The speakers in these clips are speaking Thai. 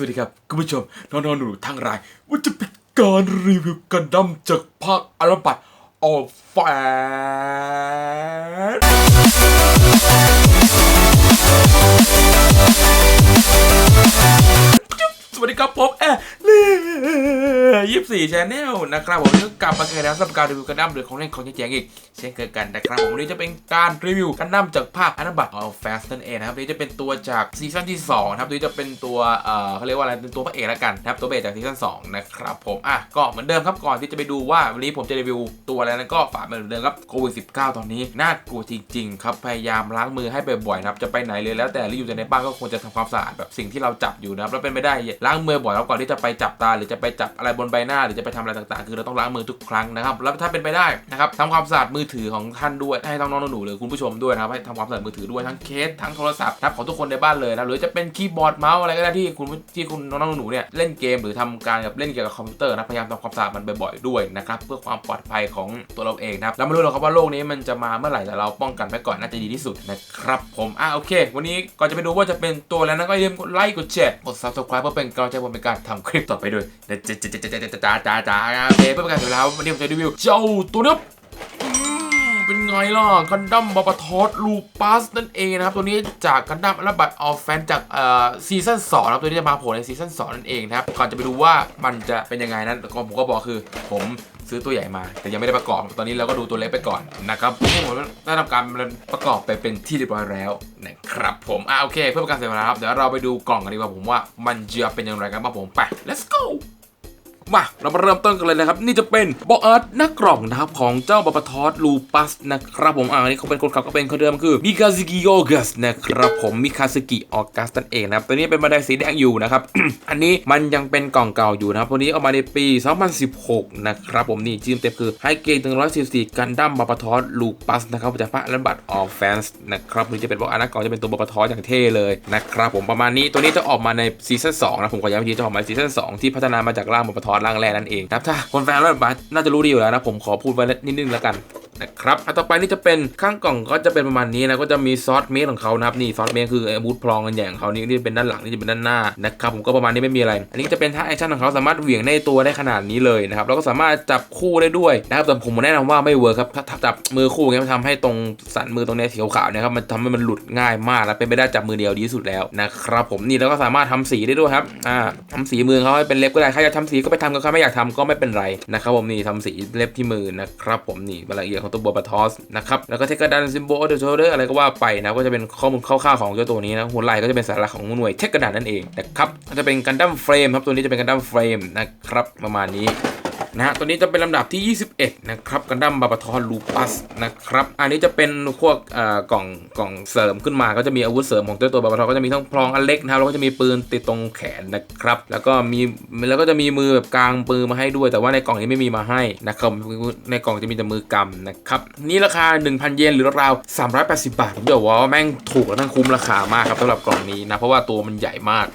วัสดีครับคุณผู้ชมน้องๆหนูๆทางรายว่าจะเป็นการรีวิวกันดั้มจากภาคอัลบัตออฟแฟสวัสดีครับผมแอร์ เล่ยี่สี่ชแนลนะครับผมก็กลับมากันแล้วสำหรับการรีวิวกันดั้มหรือของเล่นของแจงๆอีก เช่นเคยกันนะครับผมวันนี้จะเป็นการรีวิวกันดั้มจากภาคอัลบัตออฟแฟนนั่นเองนะครับวันนี้จะเป็นตัวจากซีซั่นที่สองนะครับวันนี้จะเป็นตัวเอ่อเขาเรียกว่าอะไรเป็นตัวพระเอกแล้วกันนะครับตัวเอกจากซีซั่นสองนะครับผมอะก็เหมือนเดิมครับก่อนที่จะไปดูว่าวันนี้ผมจะรีวิวตัวอะไรนั้นก็ฝากเหมือนเดิมครับโควิด19 ตอนนี้น่ากลัวจริงๆครับพยายามล้างมือให้บ่อยๆนะครับจะไปไหนเลยแล้วแต่หรืออยู่ในบ้านก็ควรจะทำความสะอาดแบบสิ่งที่เราจับอยู่นะครับแล้วเป็นไม่ได้ล้างมือบ่อยแล้วก่อนที่จะไปจับตาหรือจะไปจับอะไรบนใบหน้า หรือจะไปทำอะไรต่างๆ คือเราต้องล้างมือทุกครั้งนะครับแล้วถ้าเป็นไปได้นะครับทำความสะอาดมือถือของท่านด้วยให้น้องๆหนูๆหรือคุณผู้ชมด้วยนะครับให้ทำความสะอาดมือถือด้วยทั้งเคสทั้งโทรศัพท์นะครับของทุกคนในบ้านเลยนะหรือจะเป็นคีย์บอร์ดเมาส์อะไรก็ได้ที่คุณที่คุณน้องๆหนูเนี่ยเล่นเกมหรือทำการกับเล่นเกี่ยวกับคอมพิวเตอร์นะพยายามทำความสะอาดมันบ่อยๆด้วยนะครับเพื่อความปลอดภัยของตัวเราเองนะครับแล้วไม่รู้หรอกครับว่าโรคนี้มันจะมาเมื่อไหร่แต่เราป้องกันไว้ก่อนน่าจะดีที่สุดนะครับผมอะโอเค วันนี้ก่อนจะไปดูว่าจะเป็นตัวแล้วนะก็อย่าลืมกดไลค์กดแชร์กด subscribe เพื่อเป็นกำลังใจผมในการทำคลิปต่อไปด้วยจ้าจ้าจ้าจ้าโอเคเพื่อป็นการเสียเวลาวันนี้ผมจะรีวิวเจ้าตัวนี้เป็นไงล่ะกันดั้มบาปทอสลูปัสนั่นเองนะครับ ตัวนี้จากกันดั้มระบัตออฟแฟนจากเอ่อซีซั่นสองนะครับตัวนี้จะมาโผล่ในซีซั่นสองนั่นเองนะครับ ก่อนจะไปดูว่ามันจะเป็นยังไงนั้นก่อนผมก็บอกคือผม ซื้อตัวใหญ่มา แต่ยังไม่ได้ประกอบ ตอนนี้เราก็ดูตัวเล็กไปก่อนนะครับนี่ผมได้ทำการประกอบไปเป็นที่เรียบร้อยแล้วนะครับผมอะโอเค เพื่อประการเสียเวลาครับเดี๋ยวเราไปดูกล่องกันดีกว่าผมว่ามันจะเป็นอย่างไรกันบ้างผมไป let's go มาเรามาเริ่มต้นกันเลยนะครับ นี่จะเป็นบออาร์ตหน้ากล่องนะครับ ของเจ้าบาปาทอสลูปัสนะครับผมอ่าอันนี้เขาเป็นคนขับก็เป็นคนเดิมคือมิคาซึกิโอกัสนะครับผมมิคาซึกิออกัสนั่นเองนะครับตัวนี้เป็นบันไดสีแดงอยู่นะครับ อันนี้มันยังเป็นกล่องเก่าอยู่นะครับตัวนี้เอามาในปี 2016 นะครับผมนี่ชื่อเต็มคือไฮเกต144กันดั้มบาปาทอสลูปัสนะครับจากพระลันบัตออฟแฟนส์นะครับนี่จะเป็นบออาร์ตหน้ากล่องจะเป็นตัวบาปาทอสอย่างเท่เลยนะครับผมประมาณนี้ตัวนี้จะออกมาในซีซั่น2นะผมขอย้ำอีกทีจะออกมาซีซั่น2ที่พัฒนามาจากร่างบาปาทอสร่างแรกนั่นเองนะครับถ้าคนแฟนรถบัสน่าจะรู้ดีอยู่แล้วนะผมขอพูดไว้นิดนึงแล้วกัน นะครับอันต่อไปนี่จะเป็นข้างกล่องก็จะเป็นประมาณนี้นะก็จะมีซอสเมสของเขานะครับนี่ซอสเมสคืออาวุธพลองกันใหญ่ของเขานี่ที่เป็นด้านหลังนี่จะเป็นด้านหน้านะครับผมก็ประมาณนี้ไม่มีอะไร อันนี้จะเป็นท่าแอคชั่นของเขาสามารถเหวี่ยงในตัวได้ขนาดนี้เลยนะครับแล้วก็สามารถจับคู่ได้ด้วยนะครับแต่ผมแนะนำว่าไม่เวิร์คครับถ้าจับมือคู่อย่างเงี้ยมันทำให้ตรงสันมือตรงนี้สีขาวๆเนี่ยครับมันทำให้มันหลุดง่ายมากแล้วเป็นไปได้จับมือเดียวดีที่สุดแล้วนะครับผมนี่แล้วก็สามารถทำสีได้ด้วยครับอ่าทำสีมือเขาให้เป็นเล็บก็ได้ใครจะทำสีก็ไปทำกับใครไม่อยากทำก็ไม่เป็นไรนะครับผมนี่ทำสีเล็บที่มือนะครับผมนี่รายละเอียดของตัวบัวปะทอสนะครับแล้วก็เทคกระดานซิมโบเดอร์โชเดอร์อะไรก็ว่าไปนะก็จะเป็นข้อมูลคร่าวๆของเจ้าตัวนี้นะหัวไหล่ก็จะเป็นสาระของหน่วยเทคกระดานนั่นเองนะครับก็จะเป็นกันดั้มเฟรมครับตัวนี้จะเป็นกันดั้มเฟรมนะครับประมาณนี้ นะฮะตัวนี้จะเป็นลำดับที่ 21 นะครับกันดั้มบาบาทอนลูปัสนะครับ อันนี้จะเป็นพวกกล่องกล่องเสริมขึ้นมาก็จะมีอาวุธเสริมของตัวตัวบาบาทอนก็จะมีทั้งพลองอันเล็กนะครับแล้วก็จะมีปืนติดตรงแขนนะครับ แล้วก็มีแล้วก็จะมีมือแบบกลางปืนมาให้ด้วย แต่ว่าในกล่องนี้ไม่มีมาให้นะครับในกล่องจะมีแต่มือกำนะครับนี่ราคา 1,000 เยนหรือราวๆ380 บาทผมจะบอกว่าแม่งถูกและทั้งคุ้มราคามากครับสำหรับกล่องนี้นะเพราะว่าตัวมันใหญ่มาก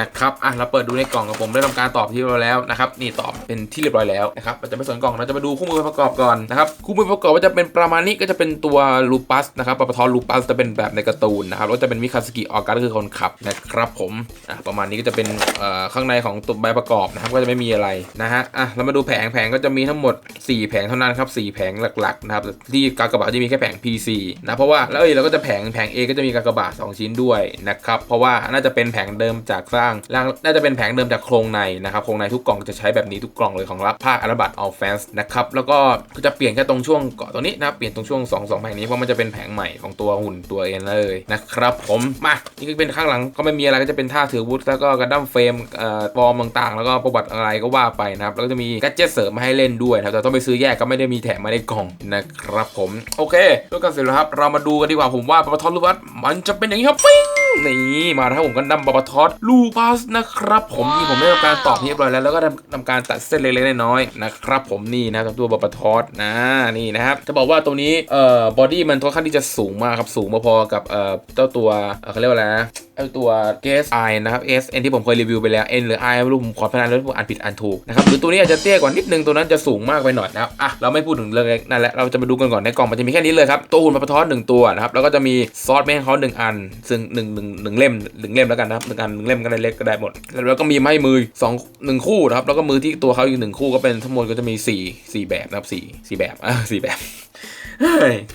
นะครับอะเราเปิดดูในกล่องกับผมได้ทำการตอบที่เรียบร้อยแล้วนะครับนี่ตอบเป็นที่เรียบร้อยแล้วนะครับเราจะไม่สนกล่องเราจะมาดูคู่มือประกอบก่อนนะครับคู่มือประกอบก็จะเป็นประมาณนี้ก็จะเป็นตัวลูปัสนะครับปะปะทอลูปัสจะเป็นแบบในการ์ตูนนะครับแล้วจะเป็นมิคาสกิออกัสก็คือคนขับนะครับผมอะประมาณนี้ก็จะเป็นเอ่อข้างในของตัวใบประกอบนะครับก็จะไม่มีอะไรนะฮะอะเรามาดูแผงแผงก็จะมีทั้งหมด 4 แผงเท่านั้นครับ4แผงหลักๆนะครับที่กากบาทจะมีแค่แผง PC นะเพราะว่าแล้วเอ้ยเราก็จะแผงแผง A ก็จะมีกากบาท2ชิ้นด้วยนะครับเพราะว่าน่าจะเป็นแผงเดิมจากสร้างร่างน่าจะเป็นแผงเดิมจากโครงในนะครับโครงในทุกกล่องจะใช้แบบนี้ทุกกล่องเลยของรับภาคอัลบัตอัลแฟนส์นะครับแล้วก็จะเปลี่ยนแค่ตรงช่วงเกาะตัวนี้นะเปลี่ยนตรงช่วง2 2แผงนี้เพราะมันจะเป็นแผงใหม่ของตัวหุ่นตัวเองเลยนะครับผมมานี่ก็เป็นข้างหลังก็ไม่มีอะไรก็จะเป็นท่าถือวุธแล้วก็กระดั้มเฟรมเอ่อฟอร์มต่างๆ แล้วก็ประวัติอะไรก็ว่าไปนะครับแล้วก็จะมีแกดเจตเสริมมาให้เล่นด้วยนะครับแต่ต้องไปซื้อแยกก็ไม่ได้มีแถมมาในกล่องนะครับผมโอเคด้วยกันเสร็จแล้วครับเรามาดูกันดีกว่าผมว่าปะทอสลูปัสมันจะเป็นอย่างนี้ครับปิ้ง นี่มาแล้วครับผมกันดั้มปะปะทอสลูปัสนะครับ ผมนี่ผมได้ทำการตอบที่เรียบร้อยแล้วแล้วก็ทำทำการตัดเส้นเล็กๆน้อยๆนะครับ ผมนี่นะครับตัวปะปะทอสนะนี่นะครับจะบอกว่าตัวนี้เอ่อบอดี้มันค่อนข้างที่จะสูงมากครับสูงพอๆกับเอ่อเจ้าตัวเอ่อเขาเรียกว่าอะไรนะไอตัว GSI นะครับ SN ที่ผมเคยรีวิวไปแล้ว N หรือ I ไม่รู้ผมขอพนันแล้วผมอ่านผิดอ่านถูกนะครับหรือตัวนี้อาจจะเตี้ยกว่านิดนึงตัวนั้นจะสูงมากไปหน่อยนะครับอะเราไม่พูดถึงเรื่องนั่นแหละเราจะมาดูกันก่อนในกล่องมันจะมีแค่นี้เลยครับตัวหุ่นมาปะท้อนหนึ่งตัวนะครับแล้วก็จะมีซอสแม่งเขาหนึ่งอัน ซึ่งหนึ่งหนึ่งหนึ่งเล่มหนึ่งเล่มแล้วกันนะครับหนึ่งอันหนึ่งเล่มก็ได้เล็กก็ได้หมด แล้วก็มีไม้มือสองหนึ่งคู่นะครับแล้วก็มือที่ตัวเขาอีกหนึ่งคู่ก็เป็นทั้งหมดก็จะมีสี่สี่แบบนะครับสี่สี่แบบอะสี่แบบ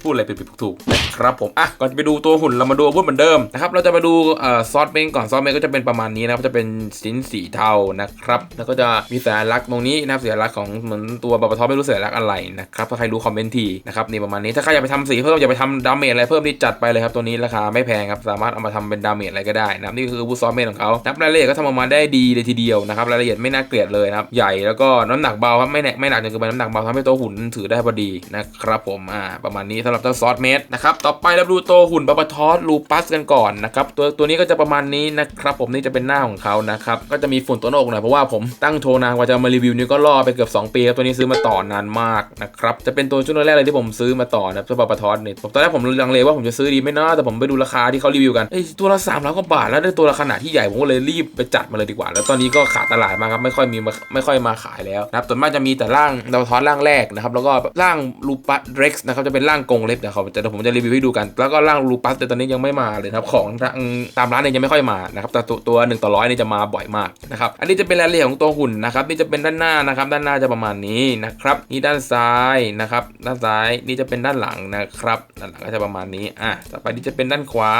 พูดอะไรผิดๆถูกๆนะครับผมอะก่อนจะไปดูตัวหุ่นเรามาดูอาวุธเหมือนเดิมนะครับเราจะมาดูอซอสเมนก่อนซอสเมนก็จะเป็นประมาณนี้นะครับจะเป็นชิ้นสีเทานะครับ แล้วก็จะมีสัญลักษณ์ตรงนี้นะครับสัญลักษณ์ของเหมือนตัวบับทอไม่รู้สัญลักษณ์อะไรนะครับถ้าใครรู้คอมเมนต์ทีนะครับนี่ประมาณนี้ถ้าใครอยากไปทำสีเพิ่มอยากไปทำดาเมจอะไรเพิ่มนี่จัดไปเลยครับตัวนี้ราคาไม่แพงครับสามารถเอามาทำเป็นดาเมจอะไรก็ได้นะครับนี่คืออาวุธซอสเมนของเขานับรายละเอียดก็ทำออกมาได้ดีเลยทีเดียวนะครับรายละเอียดไม่น่าเกลียดเลยนะครับใหญ่แล้วก็น้ำหนักเบาครับไม่แน่ไม่หนักจนเกินไปน้ำหนักเบาทำให้ตัวหุ่นถือได้พอดีนะครับผมอ่าประมาณนี้สำหรับเจ้าซอสเมดนะครับต่อไปเราดูตัวหุ่นบับทอสลูปัสกันก่อนนะครับตัวตัวนี้ก็จะประมาณนี้นะครับผมนี่จะเป็นหน้าของเขานะครับก็จะมีฝุ่นตัวนอกหน่อยเพราะว่าผมตั้งโชว์นานกว่าจะมารีวิวนี้ก็ล่อไปเกือบ2ปีครับตัวนี้ซื้อมาต่อนานมากนะครับจะเป็นตัวช่วงแรกเลยที่ผมซื้อมาต่อนะตัวบับทอสเนี่ยผมตอนแรกผมลังเลว่าผมจะซื้อดีไหมนะแต่ผมไปดูราคาที่เขารีวิวกันเอ้ยตัวละ3ามร้อยกว่าบาทแล้วได้ตัวละขนาดที่ใหญ่ผมก็เลยรีบไปจัดมาเลยดีกว่า แล้วตอนนี้ก็ขาดตลาดมากครับไม่ค่อยมีไม่ค่อยมาขายแล้วนะครับส่วนมากจะมีแต่ร่างดาวทอสร่างแรกนะครับแล้วก็ร่างลูปัสเร็กซ์นะครับจะเป็นร่างกงเล็บเดี๋ยวเขาจะเดี๋ยวผมจะรีวิวให้ดูกัน แล้วก็ร่างลูปัสแต่ตอนนี้ยังไม่มาเลยครับของทางตามร้านเนี่ยยังไม่ค่อยมานะครับแต่ตัวตัวหนึ่งต่อร้อยนี่จะมาบ่อยมากนะครับอันนี้จะเป็นรายละเอียดของตัวหุ่นนะครับนี่จะเป็นด้านหน้านะครับด้านหน้าจะประมาณนี้นะครับนี่ด้านซ้ายนะครับด้านซ้ายนี่จะเป็นด้านหลังนะครับด้านหลังก็จะประมาณนี้อะต่อไปนี่จะเป็นด้านขวา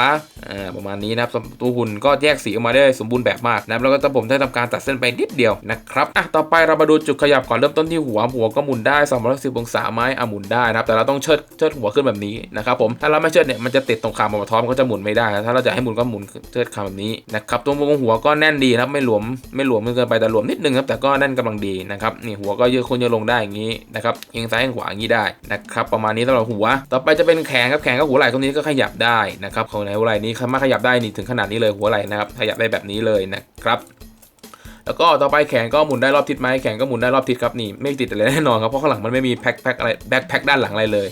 อ่าประมาณนี้นะครับตัวหุ่นก็แยกสีออกมาได้สมบูรณ์แบบมากนะครับแล้วก็ผมได้ทำการตัดเส้นไปนิดเดียวนะครับอะต่อไปเรามาดูจุดขยับก่อนเริ่มต้นที่หัวหัวก็หมุนได้210องศาไม้อะหมุนได้นะครับแต่เราต้องเชิดเชิดหัวขึ้นแบบนี้นะครับผมถ้าเราไม่เชิดเนี่ยมันจะติดตรงคางมาท้อมันก็จะหมุนไม่ได้นะถ้าเราจะให้หมุนก็หมุนเชิดคางแบบนี้นะครับตัววงหัวก็แน่นดีครับไม่หลวมไม่หลวมเกินไปแต่หลวมนิดนึงครับแต่ก็แน่นกำลังดีนะครับนี่หัวก็เยอะคนเยอะลงได้อย่างนี้นะครับเอียงซ้ายเอียงขวาอย่างนี้ได้นะครับประมาณนี้สำหรับหัว ต่อไปจะเป็นแขนครับแขนกับหัวไหล่ตรงนี้ก็ขยับได้นะครับของในหัวไหล่นี้สามารถขยับได้นี่ถึงขนาดนี้เลยหัวไหล่นะครับขยับได้แบบนี้เลยนะครับแล้วก็ต่อไปแขนก็หมุนได้รอบทิศไหมแขนก็หมุนได้รอบทิศครับนี่ไม่ติดอะไรแน่นอนครับเพราะข้างหลังมันไม่มีแพ็คแพ็คอะไรแบ็คแพ็คด้านหลังอะไรเลย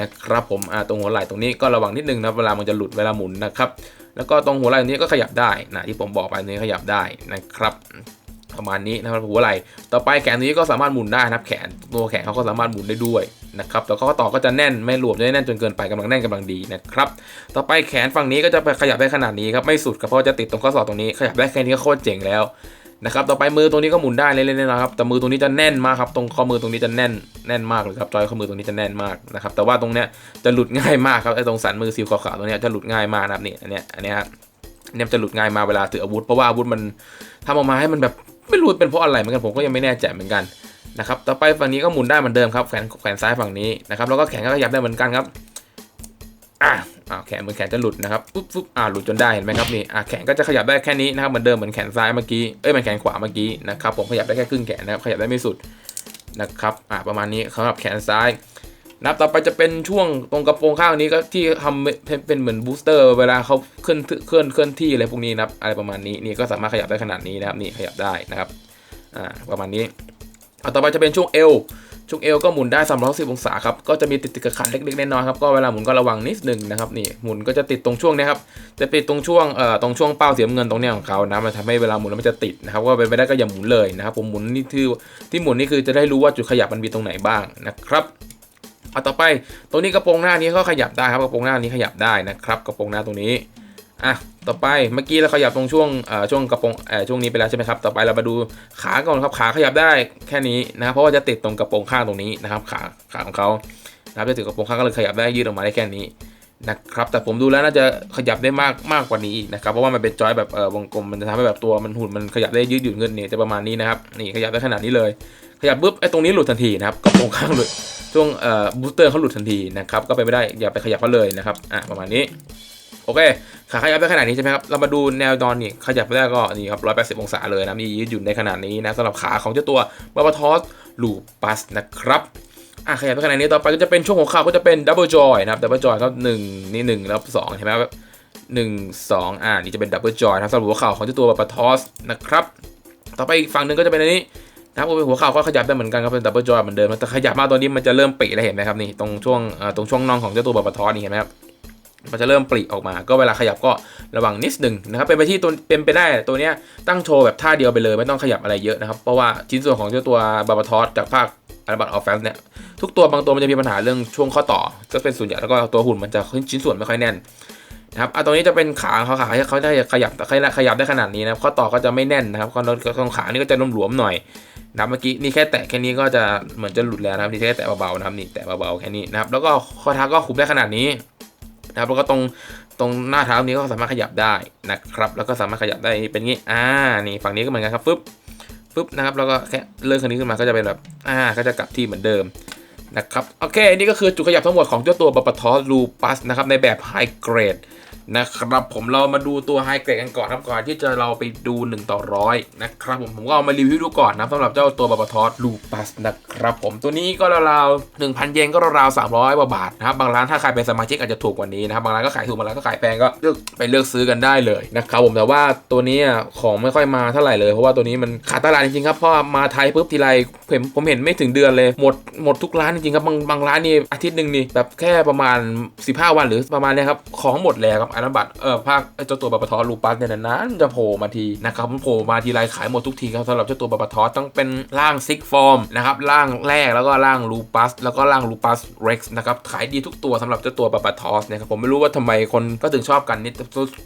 นะครับผมตรงหัวไหล่ตรงนี้ก็ระวังนิดนึงนะเวลามันจะหลุดเวลาหมุนนะครับ แล้วก็ตรงหัวไหล่ตรงนี้ก็ขยับได้นะที่ผมบอกไปนี้ขยับได้นะครับประมาณนี้นะครับหัวไหล่ต่อไปแขนนี้ก็สามารถหมุนได้นะครับแขนตัวแขนเขาก็สามารถหมุนได้ด้วยนะครับแต่ข้อต่อก็จะแน่นไม่หลวมจะแน่นจนเกินไปกำลังแน่นกำลังดีนะครับต่อไปแขนฝั่งนี้ก็จะไปขยับได้ขนาดนี้ครับไม่สุดครับเพราะจะติดตรงข้อศอกตรงนี้ขยับได้แค่นี้ก็โคตรเจ๋งแล้ว นะครับต่อไปมือตรงนี้ก็หมุนได้เล่นๆนะครับแต่มือตรงนี้จะแน่นมากครับตรงข้อมือตรงนี้จะแน่นแน่นมากเลยครับจอยข้อมือตรงนี้จะแน่นมากนะครับแต่ว่าตรงเนี้ยจะหลุดง่ายมากครับไอ้ตรงสันมือซิวขาวๆตรงเนี้ยจะหลุดง่ายมากนะครับนี่อันเนี้ยอันเนี้ยครับเนี่ยจะหลุดง่ายมาเวลาถืออาวุธเพราะว่าอาวุธมันทำออกมาให้มันแบบไม่รู้เป็นเพราะอะไรเหมือนกันผมก็ยังไม่แน่ใจเหมือนกันนะครับต่อไปฝั่งนี้ก็หมุนได้เหมือนเดิมครับแขนแขนซ้ายฝั่งนี้นะครับแล้วก็แขนก็ขยับได้เหมือนกันครับ อะอ่าแขนเหมือนแขนจะหลุดนะครับปุ๊บปุ๊บอ่าหลุดจนได้เห็นไหมครับนี่อ่าแขนก็จะขยับได้แค่นี้นะครับเหมือนเดิมเหมือนแขนซ้ายเมื่อกี้เอ้ยเหมือนแขนขวาเมื่อกี้นะครับผมขยับได้แค่ครึ่งแขนนะครับขยับได้ไม่สุดนะครับอ่าประมาณนี้สำหรับแขนซ้ายนับต่อไปจะเป็นช่วงตรงกระโปรงข้างนี้ก็ที่ทำเป็นเหมือนบูสเตอร์ เวลาเขาเคลื่อนเคลื่อนเคลื่อนที่อะไรพวกนี้นะครับอะไรประมาณนี้นี่ก็สามารถขยับได้ขนาดนี้นะครับนี่ขยับได้นะครับอ่าประมาณนี้เอาต่อไปจะเป็นช่วงเอว ช่วงเอวก็หมุนได้360องศาครับก็จะมีติดติดกับขันเล็กๆน้อยๆครับก็เวลาหมุนก็ระวังนิดนึงนะครับนี่หมุนก็จะติดตรงช่วงเนี้ยครับจะติดตรงช่วงเอ่อตรงช่วงเป้าเสีน้ำเงินตรงเนี้ยของเขานะมันทำให้เวลาหมุนแล้วมันจะติดนะครับว่าเป็นไปได้ก็อย่าหมุนเลยนะครับผมหมุนนี่ที่ที่หมุนนี่คือจะได้รู้ว่าจุดขยับมันมีตรงไหนบ้างนะครับเอาต่อไปตรงนี้กระโปรงหน้านี้ก็ขยับได้ครับกระโปรงหน้านี้ขยับได้นะครับกระโปรงหน้าตรงนี้ อะต่อไปเมื่อกี้เราขยับตรงช่วงช่วงกระโปรงช่วงนี้ไปแล้วใช่ไหมครับต่อไปเรามาดูขาก่อนครับขาขยับได้แค่นี้นะครับเพราะว่าจะติดตรงกระโปรงข้างตรงนี้นะครับขาขาของเขานะครับจะติดกระโปรงข้างก็เลยขยับได้ยืดออกมาได้แค่นี้นะครับแต่ผมดูแล้วน่าจะขยับได้มากมากกว่านี้อีกนะครับเพราะว่ามันเป็นจอยแบบเออวงกลมมันจะทำให้แบบตัวมันหุ่นมันขยับได้ยืดหยุ่นเงินเนี่ยจะประมาณนี้นะครับนี่ขยับได้ขนาดนี้เลย ขยับปุ๊บไอ้ตรงนี้หลุดทันทีนะครับกระโปรงข้างหลุดช่วงเอ่อบูสเตอร์เขาหลุดทันทีนะครับก็ไปไม่ได้อย่าไปขยับเขาเลยนะครับอะประมาณนี้ โอเค ขาขยับได้ขนาดนี้ใช่ไหมครับ เรามาดูแนวนอนนี่ขยับได้ก็นี่ครับ 180 องศาเลยนะ มียืดหยุ่นในขนาดนี้นะสำหรับขาของเจ้าตัวบาบาทอสลูปัสนะครับอะขยับไปขนาดนี้ต่อไปก็จะเป็นช่วงหัวเข่าก็จะเป็นดับเบิลจอยนะครับดับเบิลจอยก็หนึ่งนี่หนึ่งแล้วสองใช่ไหมครับหนึ่งสองอ่านี่จะเป็นดับเบิลจอยนะครับสำหรับหัวเข่าของเจ้าตัวบาบาทอสนะครับ ต่อไปอีกฝั่งหนึ่งก็จะเป็นอันนี้นะครับเป็นหัวเข่าก็ขยับได้เหมือนกันครับเป็นดับเบิลจอยเหมือนเดิมแต่ขยับมากตัวนี้มันจะเริ่มปริแล้วเห็นไหมครับนี่ตรงช่วงตรงช่วงน่องของเจ้าตัวบาบาทอสนี่เห็นไหมครับ มันจะเริ่มปริออกมา ก็เวลาขยับก็ระวังนิดหนึ่งนะครับ เป็นไปที่ตัวเป็นไปได้ตัวเนี้ยตั้งโชว์แบบท่าเดียวไปเลย ไม่ต้องขยับอะไรเยอะนะครับ เพราะว่าชิ้นส่วนของเจ้าตัวบาบาทอสจากภาคอัลบัตออฟแฟนเนี่ยทุกตัวบางตัวมันจะมีปัญหาเรื่องช่วงข้อต่อก็เป็นส่วนใหญ่แล้วก็ตัวหุ่นมันจะชิ้นส่วนไม่ค่อยแน่นนะครับอะตรงนี้จะเป็นขาเขาขาเขาได้ขยับขยับได้ขนาดนี้นะครับข้อต่อก็จะไม่แน่นนะครับข้อตรงขานี่ก็จะหลวมๆหน่อยนะเมื่อกี้นี่แค่แตะแค่นี้ก็จะเหมือนจะหลุดแล้วนะครับนี่แค่แตะเบาๆนะครับนี่แตะเบาๆแค่นี้นะครับแล้วก็ข้อเท้าก็คุมได้ขนาดนี้ นะครับแล้วก็ตรงตรงหน้าเท้านี้ก็สามารถขยับได้นะครับ แล้วก็สามารถขยับได้เป็นงี้อ่านี่ฝั่งนี้ก็เหมือนกันครับฟึบฟึบนะครับแล้วก็แค่เลื่อนคันนี้ขึ้นมาก็จะเป็นแบบอ่าก็จะกลับที่เหมือนเดิมนะครับโอเคนี่ก็คือจุดขยับทั้งหมดของเจ้าตัวบัปทอสลูปัสนะครับในแบบไฮเกรด นะครับผมเรามาดูตัวไฮเกรดกันก่อนครับก่อนที่จะเราไปดู 1 ต่อร้อยนะครับผมผมก็เอามารีวิวดูก่อนนะสำหรับเจ้าตัวบัปทอสลูปัสนะครับผมตัวนี้ก็ราวๆ1,000เยนก็ราวๆ300กว่าบาทนะครับบางร้านถ้าใครเป็นสมาชิกอาจจะถูกกว่านี้นะครับบางร้านก็ขายถูกบางร้านก็ขายแพงก็เลือกไปเลือกซื้อกันได้เลยนะครับผมแต่ว่าตัวนี้ของไม่ค่อยมาเท่าไหร่เลยเพราะว่าตัวนี้มันขาดตลาดจริงๆครับเพราะมาไทยปุ๊บทีไรผมผมเห็นไม่ถึงเดือนเลยหมดหมดทุกร้านจริงๆครับบางบางร้านนี่อาทิตย์หนึ่งนี่แบบแค่ประมาณ 15 วันหรือประมาณเนี้ยครับของหมดแล้วครับอนนั้นบัตเออภาคเจ้าตัวบัปทอลูปัสเนี่ยนานจะโผล่มาทีนะครับมันโผล่มาทีไรขายหมดทุกทีครับสำหรับเจ้าตัวบัปทอต้องเป็นร่างซิกฟอร์มนะครับร่างแรกแล้วก็ร่างลูปัสแล้วก็ร่างลูปัสเร็กซ์นะครับขายดีทุกตัวสำหรับเจ้าตัวบัปทอสเนี่ยครับผมไม่รู้ว่าทำไมคนก็ถึงชอบกันนี่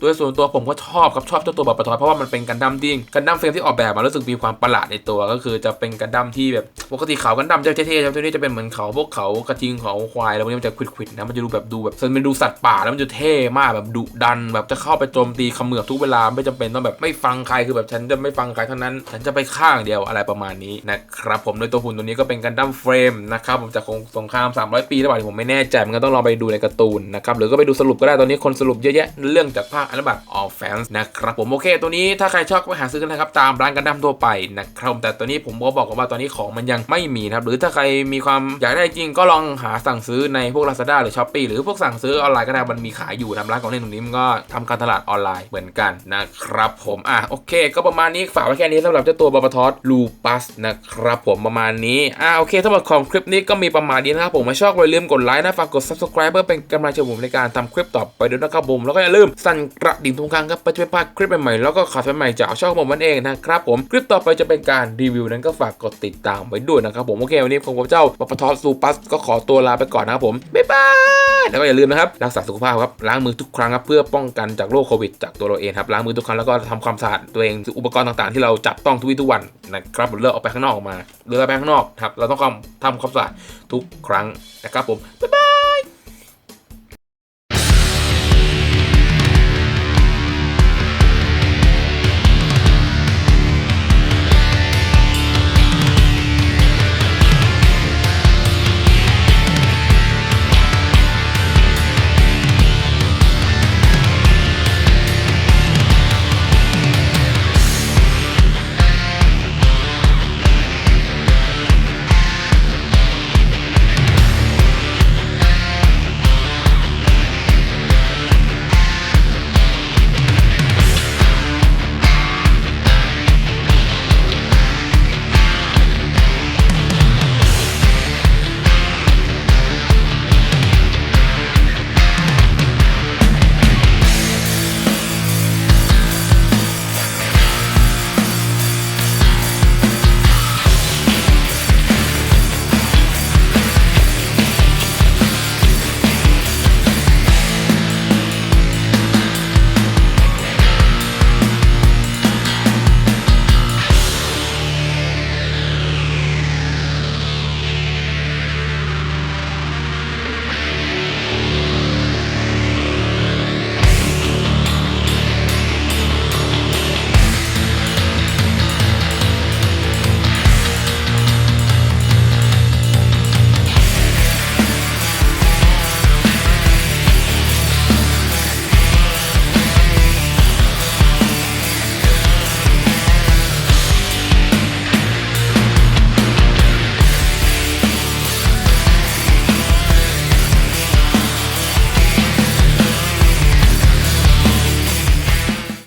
ด้วยส่วนตัวผมก็ชอบครับชอบเจ้าตัวบัปทอสเพราะว่ามันเป็นกันดั้มที่กันดั้มเฟรมที่ออกแบบมารู้สึกมีความประหลาดในตัวก็คือจะเป็นกันดั้มที่แบบปกติเขากันดั้มจะเท่ๆตัวนี้จะเป็นเหมือนเขาพวกเขากระทิงเขาควายแล้วมันจะควิดๆนะมันจะดูแบบดูแบบมันดูสัตว์ป่าแล้วมันจะเท่มากแบบดดัน แบบจะเข้าไปโจมตีขมือบทุกเวลาไม่จำเป็นต้องแบบไม่ฟังใครคือแบบฉันจะไม่ฟังใครเท่านั้น ฉันจะไปข้างเดียวอะไรประมาณนี้นะครับผมโดยตัวหุ่นตัวนี้ก็เป็นกันดั้มเฟรมนะครับผมจากสงคราม 300 ปีหรือเปล่าผมไม่แน่ใจมันก็ต้องลองไปดูในการ์ตูนนะครับหรือก็ไปดูสรุปก็ได้ตอนนี้คนสรุปเยอะแยะเรื่องจากภาคอันบัตออฟแฟนส์นะครับผมโอเคตัวนี้ถ้าใครชอบก็ไปหาซื้อกันนะครับตามร้านกันดั้มทั่วไปนะครับแต่ตัวนี้ผมก็บอกกันว่าตอนนี้ของมันยังไม่มีนะครับหรือถ้าใครมีความอยากได้จริงก็ลองหาสั่งซื้อในพวก Lazada หรือ s h อ p e e หรือพวกสั่งซื้อออนไลน์ก็ได้มันมีขายอยู่ทำร้านของเล่นนี้มันก็ทำการตลาดออนไลน์เหมือนกันนะครับผมอะโอเค ก็ประมาณนี้ฝากไว้แค่นี้สำหรับเจ้าตัวบาบาทอสลูปัสนะครับผมประมาณนี้อะโอเคทั้งหมดของคลิปนี้ก็มีประมาณนี้นะครับผมไม่ชอบอย่าลืมกดไลค์นะฝากกด subscribe เพื่อเป็นกำลังใจผมในการทำคลิปต่อไปด้วยนะครับผมแล้วก็อย่าลืมสั่นกระดิ่งทุกครั้งครับเพื่อจะไม่พลาดคลิปใหม่ๆแล้วก็ข่าวใหม่ๆจากช่องผมนั่นเองนะครับผมคลิปต่อไปจะเป็นการรีวิวนั้นก็ฝากกดติดตามไว้ด้วยนะครับผมโอเควันนี้ผมกับเจ้าบาบาทอสลูปัสก็ขอตัวลาไปก่อนนะครับผมบ๊ายบายแล้วก็อย่าลืมนะครับรักษาสุขภาพครับล้างมือทุกครั้งครับเพื่อป้องกันจากโรคโควิดจากตัวเราเองครับล้างมือทุกครั้งแล้วก็ทำความสะอาดตัวเองอุปกรณ์ต่างๆ ที่เราจับต้องทุกวี่ทุกวันนะครับเลือกออกไปข้างนอกออกมาเลือกไปข้างนอกครับเราต้องทำทำความสะอาดทุกครั้งนะครับผมบ๊ายบาย